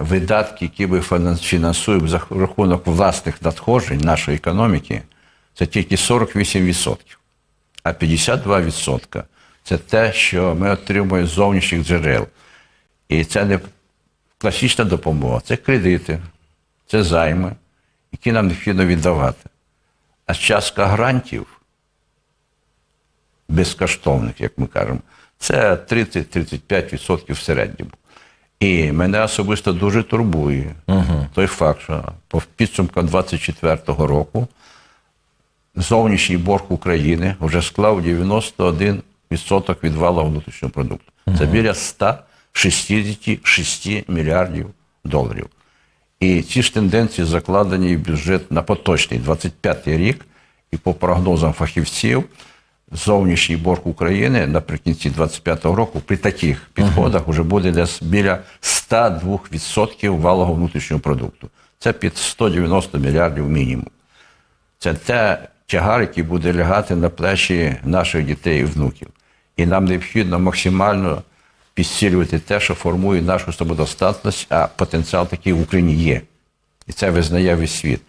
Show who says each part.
Speaker 1: видатки, які ми фінансуємо за рахунок власних надходжень нашої економіки, це тільки 48%. А 52% це те, що ми отримуємо з зовнішніх джерел. І це не класична допомога, це кредити, це займи, які нам необхідно віддавати. А частка грантів безкоштовних, як ми кажемо, це 30-35% в середньому. І мене особисто дуже турбує той факт, що по підсумкам 2024 року зовнішній борг України вже склав 91% від валового внутрішнього продукту. Це біля 166 мільярдів доларів. І ці ж тенденції закладені в бюджет на поточний 25 рік, і по прогнозам фахівців, зовнішній борг України наприкінці 25-го року при таких підходах вже буде десь біля 102% валового внутрішнього продукту. Це під 190 мільярдів мінімум. Це те тягар, який буде лягати на плечі наших дітей і внуків. І нам необхідно максимально підсилювати те, що формує нашу самодостатність, а потенціал такий в Україні є. І це визнає весь світ.